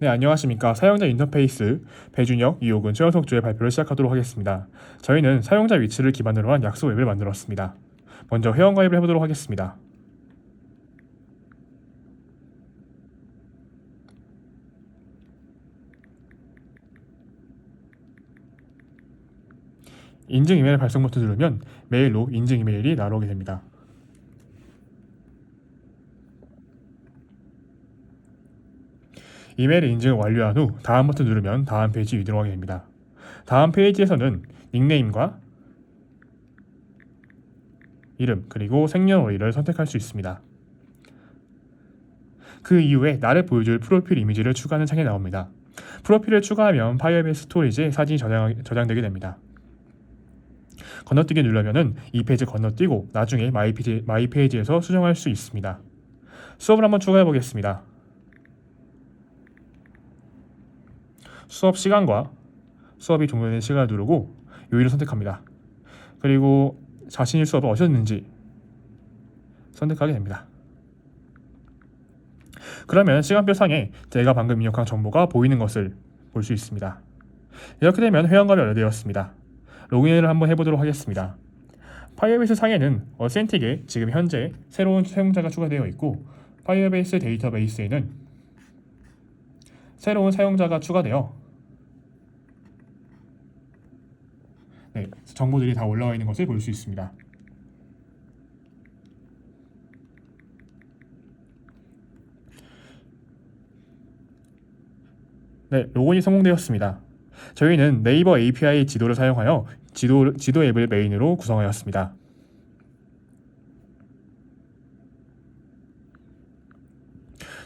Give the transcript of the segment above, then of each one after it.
네, 안녕하십니까. 사용자 인터페이스 배준혁, 이호근, 최영석주의 발표를 시작하도록 하겠습니다. 저희는 사용자 위치를 기반으로 한 약속 앱을 만들었습니다. 먼저 회원 가입을 해보도록 하겠습니다. 인증 이메일 발송 버튼 누르면 메일로 인증 이메일이 날아오게 됩니다. 이메일 인증을 완료한 후 다음 버튼 누르면 다음 페이지 이동하게 됩니다. 다음 페이지에서는 닉네임과 이름 그리고 생년월일을 선택할 수 있습니다. 그 이후에 나를 보여줄 프로필 이미지를 추가하는 창이 나옵니다. 프로필을 추가하면 파이어베이스 스토리지에 사진이 저장, 저장되게 됩니다. 건너뛰기 누르면은 이 페이지 건너뛰고 나중에 마이 페이지, 마이 페이지에서 수정할 수 있습니다. 수업을 한번 추가해 보겠습니다. 수업 시간과 수업이 종료된 시간을 누르고 요일을 선택합니다. 그리고 자신이 수업을 어셨는지 선택하게 됩니다. 그러면 시간표 상에 제가 방금 입력한 정보가 보이는 것을 볼 수 있습니다. 이렇게 되면 회원가입이 완료되었습니다. 로그인을 한번 해보도록 하겠습니다. 파이어베이스 상에는 어센틱에 지금 현재 새로운 사용자가 추가되어 있고 파이어베이스 데이터베이스에는 새로운 사용자가 추가되어 네, 정보들이 다 올라와 있는 것을 볼 수 있습니다. 네, 로그인이 성공되었습니다. 저희는 네이버 API 지도를 사용하여 지도, 지도 앱을 메인으로 구성하였습니다.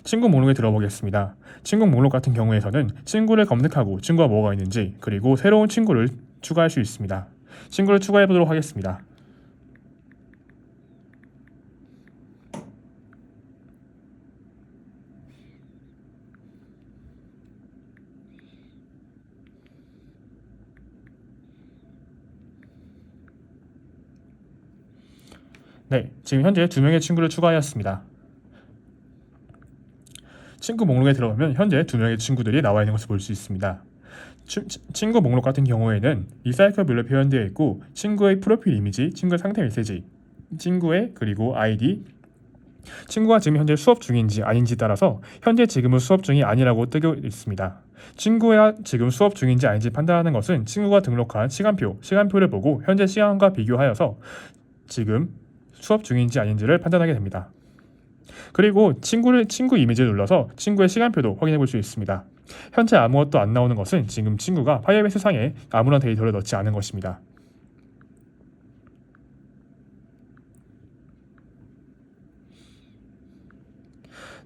친구 목록에 들어보겠습니다. 친구 목록 같은 경우에서는 친구를 검색하고 친구가 뭐가 있는지 그리고 새로운 친구를 추가할 수 있습니다. 친구를 추가해 보도록 하겠습니다. 네, 지금 현재 두 명의 친구를 추가하였습니다. 친구 목록에 들어가면 현재 두 명의 친구들이 나와 있는 것을 볼 수 있습니다. 치, 친구 목록 같은 경우에는 리사이클별로 표현되어 있고 친구의 프로필 이미지, 친구의 상태 메시지, 친구의 그리고 아이디, 친구가 지금 현재 수업 중인지 아닌지 따라서 현재 지금은 수업 중이 아니라고 뜨고 있습니다. 친구가 지금 수업 중인지 아닌지 판단하는 것은 친구가 등록한 시간표, 시간표를 보고 현재 시간과 비교하여서 지금 수업 중인지 아닌지를 판단하게 됩니다. 그리고 친구를 친구 이미지를 눌러서 친구의 시간표도 확인해 볼 수 있습니다. 현재 아무것도 안 나오는 것은 지금 친구가 파이어베이스 상에 아무런 데이터를 넣지 않은 것입니다.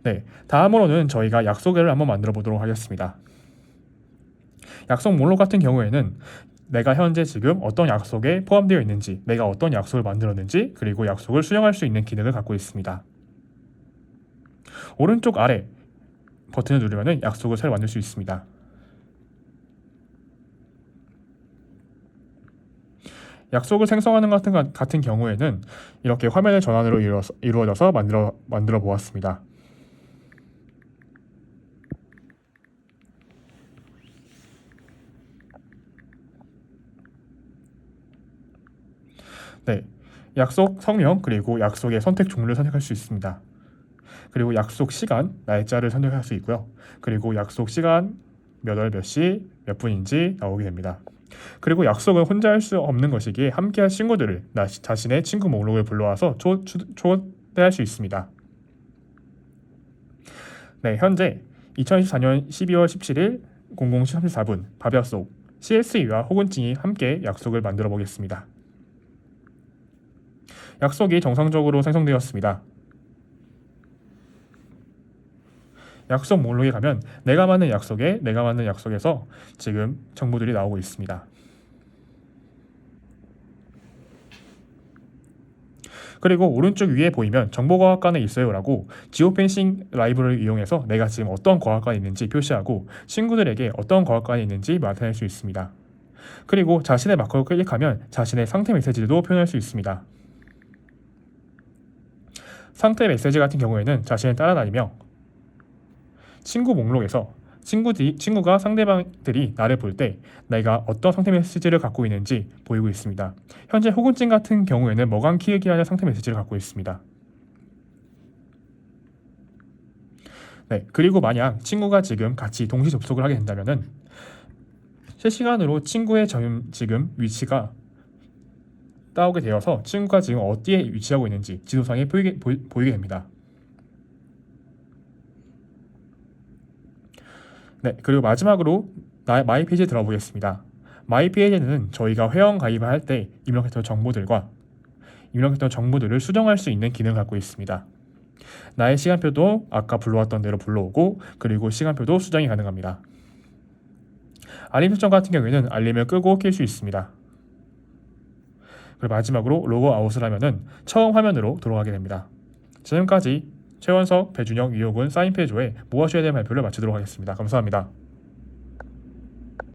네, 다음으로는 저희가 약속을 한번 만들어 보도록 하겠습니다. 약속 목록 같은 경우에는 내가 현재 지금 어떤 약속에 포함되어 있는지, 내가 어떤 약속을 만들었는지, 그리고 약속을 수정할 수 있는 기능을 갖고 있습니다. 오른쪽 아래 버튼을 누르면 약속을 새로 만들 수 있습니다. 약속을 생성하는 같은, 같은 경우에는 이렇게 화면의 전환으로 이루어 져서 만들어, 만들어 보았습니다. 네, 약속 성명 그리고 약속의 선택 종류를 선택할 수 있습니다. 그리고 약속 시간, 날짜를 선택할 수 있고요. 그리고 약속 시간 몇 월 몇 시 몇 분인지 나오게 됩니다. 그리고 약속은 혼자 할 수 없는 것이기에 함께할 친구들을 나 자신의 친구 목록을 불러와서 초, 초, 초대할 수 있습니다. 네, 현재 2024년 12월 17일 00시 34분 밥 약속 CSE와 호근증이 함께 약속을 만들어 보겠습니다. 약속이 정상적으로 생성되었습니다. 약속 목록에 가면 내가 맞는 약속에 내가 맞는 약속에서 지금 정보들이 나오고 있습니다. 그리고 오른쪽 위에 보이면 정보과학관에 있어요라고 지오펜싱 라이브를 이용해서 내가 지금 어떤 과학관에 있는지 표시하고 친구들에게 어떤 과학관에 있는지 나타낼 수 있습니다. 그리고 자신의 마커를 클릭하면 자신의 상태 메시지도 표현할 수 있습니다. 상태 메시지 같은 경우에는 자신을 따라다니며 친구 목록에서 친구들이, 친구가 상대방들이 나를 볼 때 내가 어떤 상태 메시지를 갖고 있는지 보이고 있습니다. 현재 호군증 같은 경우에는 머간 키읔이라는 상태 메시지를 갖고 있습니다. 네, 그리고 만약 친구가 지금 같이 동시 접속을 하게 된다면은 실시간으로 친구의 점- 지금 위치가 따오게 되어서 친구가 지금 어디에 위치하고 있는지 지도상에 보이게, 보이, 보이게 됩니다. 네, 그리고 마지막으로 나, 마이 페이지에 들어보겠습니다. 마이 페이지는 저희가 회원 가입을 할 때 입력했던 정보들과 입력했던 정보들을 수정할 수 있는 기능을 갖고 있습니다. 나의 시간표도 아까 불러왔던 대로 불러오고 그리고 시간표도 수정이 가능합니다. 알림 설정 같은 경우에는 알림을 끄고 킬수 있습니다. 그리고 마지막으로 로그 아웃을 하면은 처음 화면으로 돌아가게 됩니다. 지금까지 최원석, 배준영, 이호군 뭐 하셔야 될 발표를 마치도록 하겠습니다. 감사합니다.